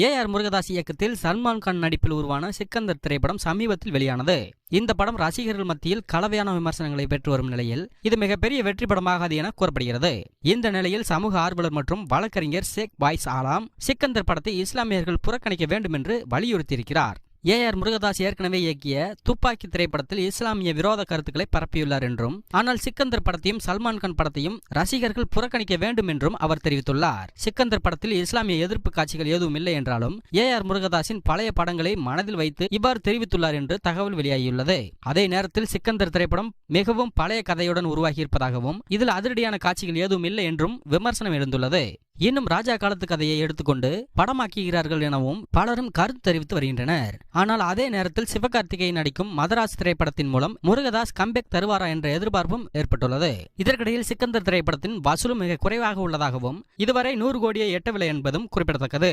A R Murugadoss இயக்கத்தில் சல்மான் கான் நடிப்பில் உருவான சிக்கந்தர் திரைப்படம் சமீபத்தில் வெளியானது. இந்த படம் ரசிகர்கள் மத்தியில் கலவையான விமர்சனங்களை பெற்று வரும் நிலையில் இது மிகப்பெரிய வெற்றி படமாகாது என கூறப்படுகிறது. இந்த நிலையில் சமூக ஆர்வலர் மற்றும் வழக்கறிஞர் ஷேக் பாய்ஸ் ஆலாம் சிக்கந்தர் படத்தை இஸ்லாமியர்கள் புறக்கணிக்க வேண்டும் என்று வலியுறுத்தியிருக்கிறார். ஏ ஆர் முருகதாஸ் ஏற்கனவே இயக்கிய துப்பாக்கி திரைப்படத்தில் இஸ்லாமிய விரோத கருத்துக்களை பரப்பியுள்ளார் என்றும் ஆனால் சிக்கந்தர் படத்தையும் சல்மான் கான் படத்தையும் ரசிகர்கள் புறக்கணிக்க வேண்டும் என்றும் அவர் தெரிவித்துள்ளார். சிக்கந்தர் படத்தில் இஸ்லாமிய எதிர்ப்பு காட்சிகள் எதுவும் இல்லை என்றாலும் ஏ ஆர் முருகதாஸின் பழைய படங்களை மனதில் வைத்து இவ்வாறு தெரிவித்துள்ளார் என்று தகவல் வெளியாகியுள்ளது. அதே நேரத்தில் சிக்கந்தர் திரைப்படம் மிகவும் பழைய கதையுடன் உருவாகியிருப்பதாகவும் இதில் அதிரடியான காட்சிகள் எதுவும் இல்லை என்றும் விமர்சனம் எழுந்துள்ளது. இன்னும் ராஜா காலத்து கதையை எடுத்துக்கொண்டு படமாக்குகிறார்கள் எனவும் பலரும் கருத்து தெரிவித்து வருகின்றனர். ஆனால் அதே நேரத்தில் சிவகார்த்திகேயன் நடிக்கும் மதராஸ் திரைப்படத்தின் மூலம் முருகதாஸ் கம்பேக் தருவாரா என்ற எதிர்பார்ப்பும் ஏற்பட்டுள்ளது. இதற்கிடையில் சிக்கந்தர் திரைப்படத்தின் வசூலும் மிக குறைவாக உள்ளதாகவும் இதுவரை நூறு கோடியை எட்டவில்லை என்பதும் குறிப்பிடத்தக்கது.